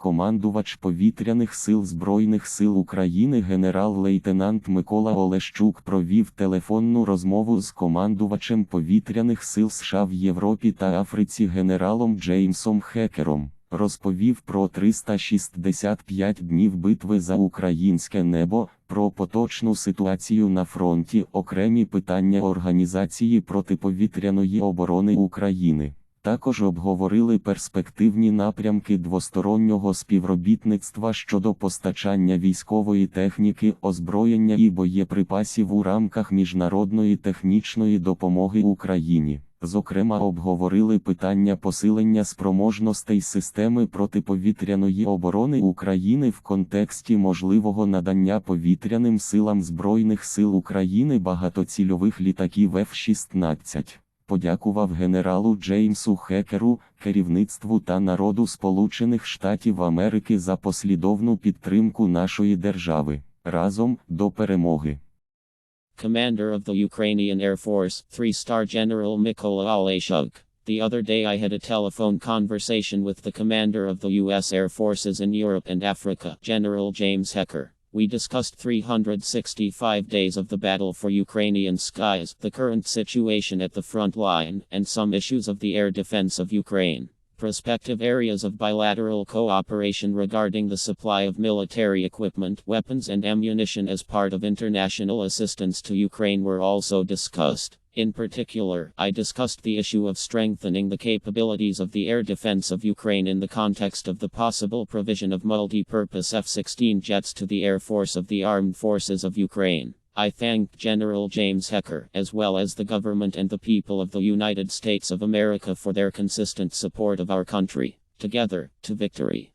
Командувач повітряних сил Збройних сил України генерал-лейтенант Микола Олещук провів телефонну розмову з командувачем повітряних сил США в Європі та Африці генералом Джеймсом Хекером. Розповів про 365 днів битви за українське небо, про поточну ситуацію на фронті, окремі питання організації протиповітряної оборони України. Також обговорили перспективні напрямки двостороннього співробітництва щодо постачання військової техніки, озброєння і боєприпасів у рамках міжнародної технічної допомоги Україні. Зокрема, обговорили питання посилення спроможностей системи протиповітряної оборони України в контексті можливого надання повітряним силам Збройних сил України багатоцільових літаків F-16 подякував генералу Джеймсу Хекеру, керівництву та народу Сполучених Штатів Америки за послідовну підтримку нашої держави. Разом до перемоги. Commander of the Ukrainian Air Force, three star General Mykola Oleshuk. The other day I had a telephone conversation with the commander of the U.S. Air Forces in Europe and Africa, General James Hecker. We discussed 365 days of the battle for Ukrainian skies, the current situation at the front line, and some issues of the air defense of Ukraine. Prospective areas of bilateral cooperation regarding the supply of military equipment, weapons, and ammunition as part of international assistance to Ukraine were also discussed. In particular, I discussed the issue of strengthening the capabilities of the air defense of Ukraine in the context of the possible provision of multi purpose F 16 jets to the Air Force of the Armed Forces of Ukraine. I thank General James Hecker, as well as the government and the people of the United States of America for their consistent support of our country. Together, to victory.